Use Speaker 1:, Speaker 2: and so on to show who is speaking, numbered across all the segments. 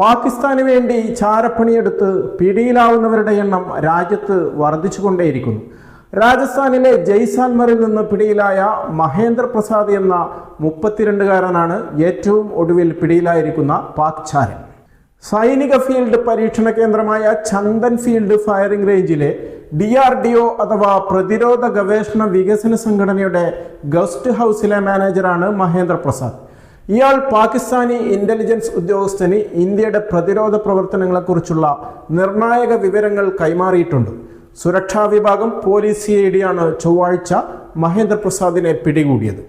Speaker 1: പാകിസ്ഥാന് വേണ്ടി ചാരപ്പണിയെടുത്ത് പിടിയിലാവുന്നവരുടെ എണ്ണം രാജ്യത്ത് വർദ്ധിച്ചുകൊണ്ടേയിരിക്കുന്നു. രാജസ്ഥാനിലെ ജയ്സാൽമറിൽ നിന്ന് പിടിയിലായ മഹേന്ദ്ര പ്രസാദ് എന്ന മുപ്പത്തിരണ്ടുകാരനാണ് ഏറ്റവും ഒടുവിൽ പിടിയിലായിരിക്കുന്ന പാക് ചാരൻ. സൈനിക ഫീൽഡ് പരീക്ഷണ കേന്ദ്രമായ ചന്ദൻ ഫീൽഡ് ഫയറിംഗ് റേഞ്ചിലെ ഡി ആർ ഡി ഒ അഥവാ പ്രതിരോധ ഗവേഷണ വികസന സംഘടനയുടെ ഗസ്റ്റ് ഹൗസിലെ മാനേജറാണ് മഹേന്ദ്ര പ്രസാദ്. ഇയാൾ പാകിസ്ഥാനി ഇന്റലിജൻസ് ഉദ്യോഗസ്ഥന് ഇന്ത്യയുടെ പ്രതിരോധ പ്രവർത്തനങ്ങളെക്കുറിച്ചുള്ള നിർണായക വിവരങ്ങൾ കൈമാറിയിട്ടുണ്ട്. സുരക്ഷാ വിഭാഗം പോലീസ് സി ഐ ഡിയാണ് ചൊവ്വാഴ്ച മഹേന്ദ്രപ്രസാദിനെ പിടികൂടിയത്.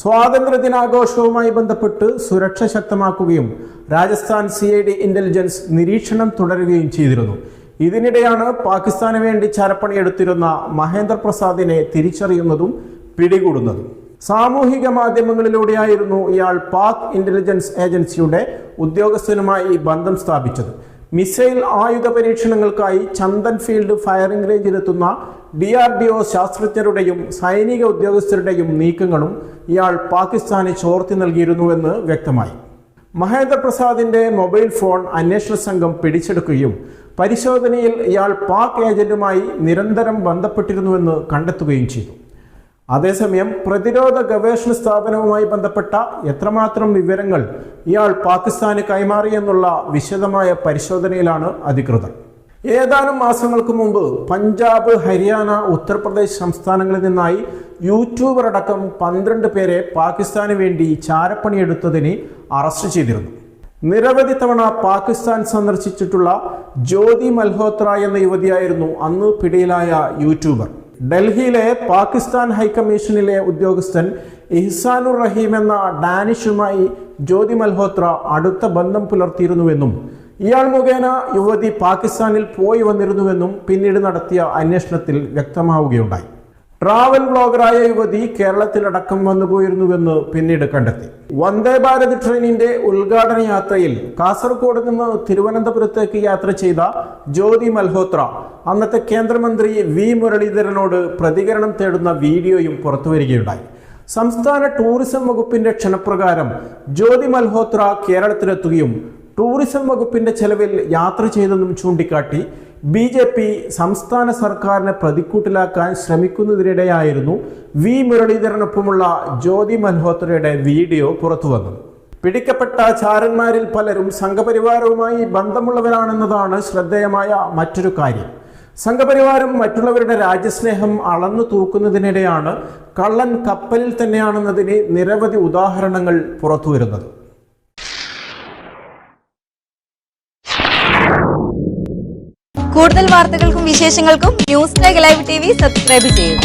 Speaker 1: സ്വാതന്ത്ര്യ ദിനാഘോഷവുമായി ബന്ധപ്പെട്ട് സുരക്ഷ ശക്തമാക്കുകയും Rajasthan C I D intelligence നിരീക്ഷണം തുടരുകയും ചെയ്തിരുന്നു. ഇതിനിടെയാണ് പാകിസ്ഥാന് വേണ്ടി ചരപ്പണിയെടുത്തിരുന്ന മഹേന്ദ്രപ്രസാദിനെ തിരിച്ചറിയുന്നതും പിടികൂടുന്നതും. സാമൂഹിക മാധ്യമങ്ങളിലൂടെയായിരുന്നു ഇയാൾ പാക് ഇന്റലിജൻസ് ഏജൻസിയുടെ ഉദ്യോഗസ്ഥനുമായി ബന്ധം സ്ഥാപിച്ചത്. മിസൈൽ ആയുധ പരീക്ഷണങ്ങൾക്കായി ചന്ദൻ ഫീൽഡ് ഫയറിംഗ് റേഞ്ചിലെത്തുന്ന ഡി ആർ ഡി ഒ ശാസ്ത്രജ്ഞരുടെയും സൈനിക ഉദ്യോഗസ്ഥരുടെയും നീക്കങ്ങളും ഇയാൾ പാകിസ്ഥാന് ചോർത്തി നൽകിയിരുന്നുവെന്ന് വ്യക്തമായി. മഹേന്ദ്ര പ്രസാദിന്റെ മൊബൈൽ ഫോൺ അന്വേഷണ സംഘം പിടിച്ചെടുക്കുകയും പരിശോധനയിൽ ഇയാൾ പാക് ഏജന്റുമായി നിരന്തരം ബന്ധപ്പെട്ടിരുന്നുവെന്ന് കണ്ടെത്തുകയും ചെയ്തു. അതേസമയം പ്രതിരോധ ഗവേഷണ സ്ഥാപനവുമായി ബന്ധപ്പെട്ട എത്രമാത്രം വിവരങ്ങൾ ഇയാൾ പാകിസ്ഥാന് കൈമാറിയെന്നുള്ള വിശദമായ പരിശോധനയിലാണ് അധികൃതർ. ഏതാനും മാസങ്ങൾക്ക് മുമ്പ് പഞ്ചാബ് ഹരിയാന ഉത്തർപ്രദേശ് സംസ്ഥാനങ്ങളിൽ നിന്നായി യൂട്യൂബർ അടക്കം പന്ത്രണ്ട് പേരെ പാകിസ്ഥാന് വേണ്ടി ചാരപ്പണിയെടുത്തതിന് അറസ്റ്റ് ചെയ്തിരുന്നു. നിരവധി തവണ പാകിസ്ഥാൻ സന്ദർശിച്ചിട്ടുള്ള ജ്യോതി മൽഹോത്ര എന്ന യുവതിയായിരുന്നു അന്ന് പിടിയിലായ യൂട്യൂബർ. ഡൽഹിയിലെ പാകിസ്ഥാൻ ഹൈക്കമ്മീഷനിലെ ഉദ്യോഗസ്ഥൻ ഇഹ്സാനുർ റഹീം എന്ന ഡാനിഷുമായി ജ്യോതി മൽഹോത്ര അടുത്ത ബന്ധം പുലർത്തിയിരുന്നുവെന്നും ഇയാൾ മുഖേന യുവതി പാകിസ്ഥാനിൽ പോയി വന്നിരുന്നുവെന്നും പിന്നീട് നടത്തിയ അന്വേഷണത്തിൽ വ്യക്തമാവുകയുണ്ടായി. ട്രാവൽ ബ്ലോഗറായ യുവതി കേരളത്തിലടക്കം വന്നുപോയിരുന്നുവെന്ന് പിന്നീട് കണ്ടെത്തി. വന്ദേ ഭാരത് ട്രെയിനിന്റെ ഉദ്ഘാടന യാത്രയിൽ കാസർഗോഡ് നിന്ന് തിരുവനന്തപുരത്തേക്ക് യാത്ര ചെയ്ത ജ്യോതി മൽഹോത്ര അന്നത്തെ കേന്ദ്രമന്ത്രി വി. മുരളീധരനോട് പ്രതികരണം തേടുന്ന വീഡിയോയും പുറത്തുവരികയുണ്ടായി. സംസ്ഥാന ടൂറിസം വകുപ്പിന്റെ ക്ഷണപ്രകാരം ജ്യോതി മൽഹോത്ര കേരളത്തിലെത്തുകയും ടൂറിസം വകുപ്പിന്റെ ചെലവിൽ യാത്ര ചെയ്തെന്നും ചൂണ്ടിക്കാട്ടി ബി ജെ പി സംസ്ഥാന സർക്കാരിനെ പ്രതിക്കൂട്ടിലാക്കാൻ ശ്രമിക്കുന്നതിനിടെയായിരുന്നു വി മുരളീധരനൊപ്പമുള്ള ജ്യോതി മൽഹോത്രയുടെ വീഡിയോ പുറത്തുവന്നത്. പിടിക്കപ്പെട്ട ചാരന്മാരിൽ പലരും സംഘപരിവാരവുമായി ബന്ധമുള്ളവരാണെന്നതാണ് ശ്രദ്ധേയമായ മറ്റൊരു കാര്യം. സംഘപരിവാരം മറ്റുള്ളവരുടെ രാജ്യസ്നേഹം അളന്നു തൂക്കുന്നതിനിടെയാണ് കള്ളൻ കപ്പലിൽ തന്നെയാണെന്നതിന് നിരവധി ഉദാഹരണങ്ങൾ പുറത്തുവരുന്നത്.
Speaker 2: കൂടുതൽ വാർത്തകൾക്കും വിശേഷങ്ങൾക്കും news live T V subscribe ചെയ്യുക.